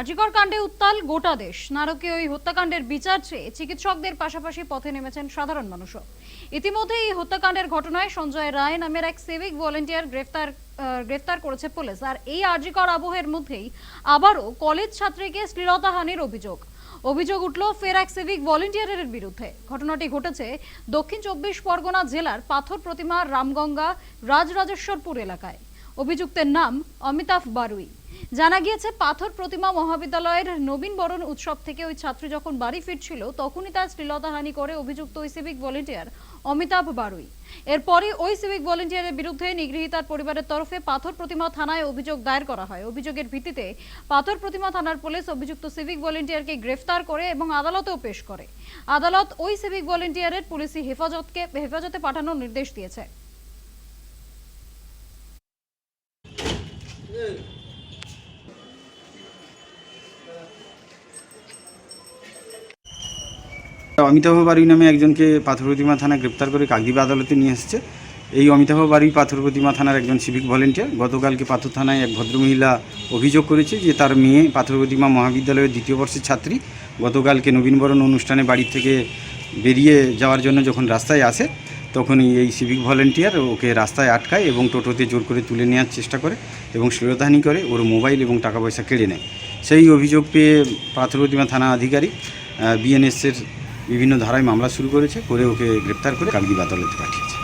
আজিকর কাণ্ডে উত্তাল গোটা দেশ। নারকীয় ওই হত্যাকাণ্ডের বিচার চেয়ে চিকিৎসকদের পাশাপাশি পথে নেমেছেন সাধারণ মানুষও। ইতিমধ্যে এই হত্যাকাণ্ডের ঘটনায় সঞ্জয় রায় নামের এক সিভিক ভলেন্টিয়ার গ্রেফতার গ্রেফতার করেছে পুলিশ। আর এই আরজিকর আবহের মধ্যেই আবারও কলেজ ছাত্রীকে শ্লীলতাহানির অভিযোগ। অভিযোগ উঠল ফের এক সিভিক ভলেন্টিয়ারের বিরুদ্ধে। ঘটনাটি ঘটেছে দক্ষিণ চব্বিশ পরগনা জেলার পাথর প্রতিমা রামগঙ্গা রাজরাজেশ্বরপুর এলাকায়। অভিযুক্তের নাম অমিতাভ বারুই। জানা গিয়েছে, পাথর প্রতিমা মহাবিদ্যালয়ের নবীন বরণ উৎসব থেকে ওই ছাত্রী যখন বাড়ি ফিরছিল, তখনই তার শ্লীলতাহানি করে অভিযুক্ত ওই সিভিক ভলেন্টিয়ার অমিতাভ বারুই। এরপরই ওই সিভিক ভলেন্টিয়ারের বিরুদ্ধে নিগৃহীতার পরিবারের তরফে পাথর প্রতিমা থানায় অভিযোগ দায়ের করা হয়। অভিযোগের ভিত্তিতে পাথর প্রতিমা থানার পুলিশ অভিযুক্ত সিভিক ভলেন্টিয়ারকে গ্রেফতার করে এবং আদালতেও পেশ করে। আদালত ওই সিভিক ভলেন্টিয়ারের পুলিশি হেফাজতকে, হেফাজতে পাঠানোর নির্দেশ দিয়েছে। অমিতাভ বাড়ি নামে একজনকে পাথর প্রতিমা থানা গ্রেপ্তার করে কাকদ্বীপ আদালতে নিয়ে এসেছে। এই অমিতাভ বাড়ি পাথর প্রতিমা থানার একজন সিভিক ভলেন্টিয়ার গতকালকে পাথর থানায় এক ভদ্রমহিলা অভিযোগ করেছে যে তার মেয়ে পাথর প্রতিমা মহাবিদ্যালয়ের দ্বিতীয় বর্ষের ছাত্রী গতকালকে নবীনবরণ অনুষ্ঠানে বাড়ি থেকে বেরিয়ে যাওয়ার জন্য যখন রাস্তায় আসে, তখনই এই সিভিক ভলেন্টিয়ার ওকে রাস্তায় আটকায় এবং টোটোতে জোর করে তুলে নেওয়ার চেষ্টা করে এবং শ্লীলতাহানি করে, ওর মোবাইল এবং টাকা পয়সা কেড়ে নেয়। সেই অভিযোগ পেয়ে পাথর প্রতিমা থানা আধিকারিক বিএনএসের বিভিন্ন ধারায় মামলা শুরু করেছে করে ওকে গ্রেপ্তার করে কালকে আদালতে পাঠিয়েছে।